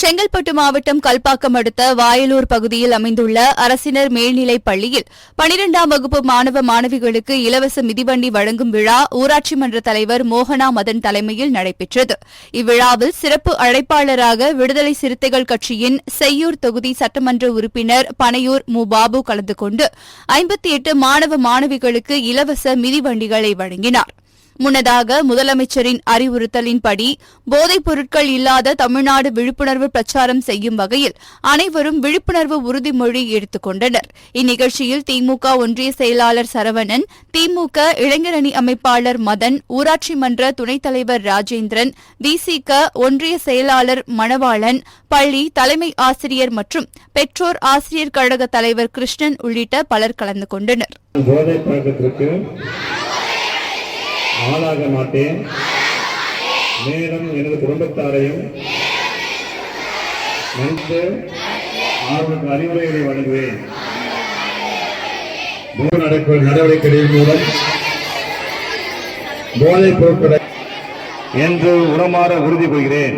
செங்கல்பட்டு மாவட்டம் கல்பாக்கம் அடுத்த வாயலூர் பகுதியில் அமைந்துள்ள அரசினர் மேல்நிலைப் பள்ளியில் பனிரெண்டாம் வகுப்பு மாணவ மாணவிகளுக்கு இலவச மிதிவண்டி வழங்கும் விழா ஊராட்சி மன்ற தலைவர் மோகனா மதன் தலைமையில் நடைபெற்றது. இவ்விழாவில் சிறப்பு அழைப்பாளராக விடுதலை சிறுத்தைகள் கட்சியின் செய்யூர் தொகுதி சட்டமன்ற உறுப்பினர் பனையூர் மு பாபு கலந்து கொண்டு ஐம்பத்தி எட்டு மாணவ மாணவிகளுக்கு இலவச மிதிவண்டிகளை வழங்கினார். முன்னதாக முதலமைச்சரின் அறிவுறுத்தலின்படி போதைப் பொருட்கள் இல்லாத தமிழ்நாடு விழிப்புணர்வு பிரச்சாரம் செய்யும் வகையில் அனைவரும் விழிப்புணர்வு உறுதிமொழி எடுத்துக் கொண்டனர். இந்நிகழ்ச்சியில் திமுக ஒன்றிய செயலாளர் சரவணன் திமுக இளைஞரணி அமைப்பாளர் மதன் ஊராட்சி மன்ற துணைத் தலைவர் ராஜேந்திரன் விசிக ஒன்றிய செயலாளர் மணவாளன் பள்ளி தலைமை ஆசிரியர் மற்றும் பெற்றோர் ஆசிரியர் கழக தலைவர் கிருஷ்ணன் உள்ளிட்ட பலர் கலந்து கொண்டனர். ஆளாக மாட்டேன். மேலும் எனது குடும்பத்தாரையும் நினைத்து அவர்களுக்கு அறிவுரைகளை வழங்குவேன். நடவடிக்கைகளின் மூலம் போதைப் பொருட்களை என்று உரமாற உறுதி கொள்கிறேன்.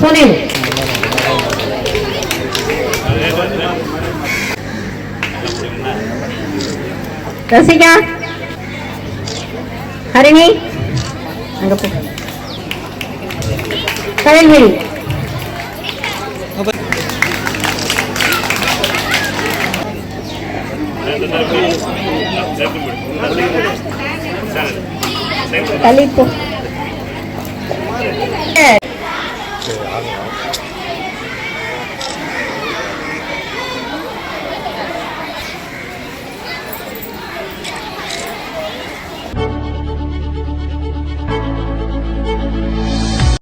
சுனில் ரசிகா ஹரிணி அங்க போ கயல்விழி தள்ளி போ